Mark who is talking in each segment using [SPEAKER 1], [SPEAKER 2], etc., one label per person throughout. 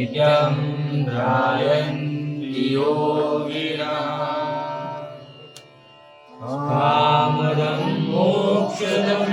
[SPEAKER 1] नित्यं ध्यायन्ति योगिनः। कामदं मोक्षदं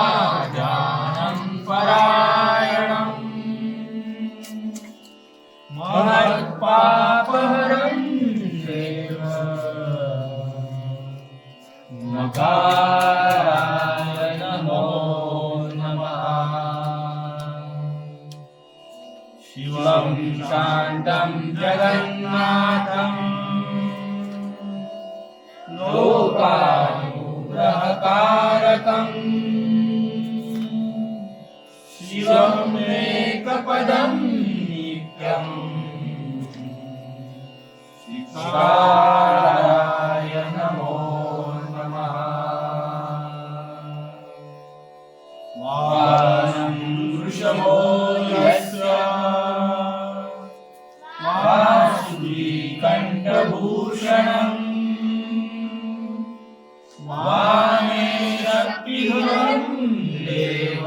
[SPEAKER 1] नकाराय नमो नमः. शिवं शान्तं जगन्नाथम् लोकानुग्रहकारकम् शिवमेकपदं नित्यम् शिक्षा शस्त्रभूषणम् वामे शक्तिहरम् देव।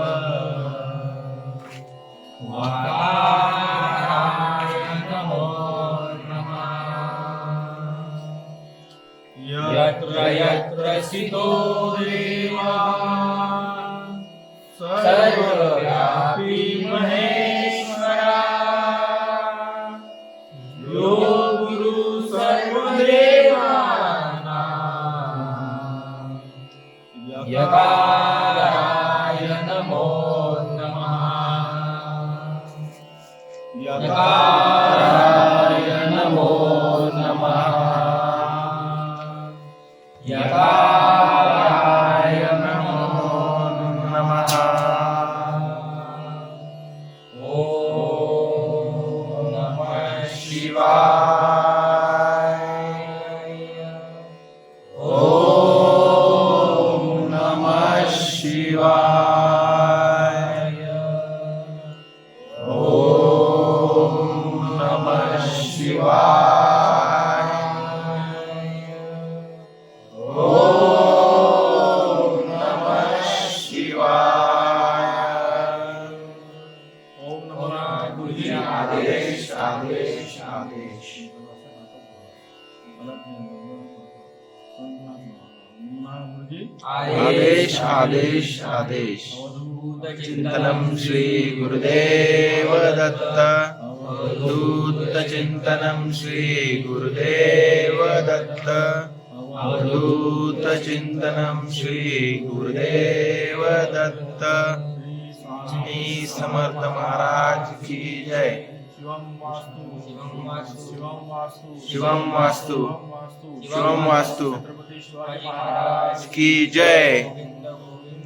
[SPEAKER 1] यत्र यत्र सितो देवा। यकाराय नमो नमः यकाराय नमो नमः यकाराय शिवाय ॐ नमः शिवाय ओम नमः गुरुजी आदेश आदेश आदेश।
[SPEAKER 2] आदेश आदेश आदेश चिंतनम श्री गुरुदेव दत्त अवधूत चिंतनम श्री गुरुदेव दत्त। अवधूत चिंतनम श्री गुरुदेव दत्त। श्री समर्थ महाराज की जय। शिवम वास्तु। शिवम वास्तु। की जय।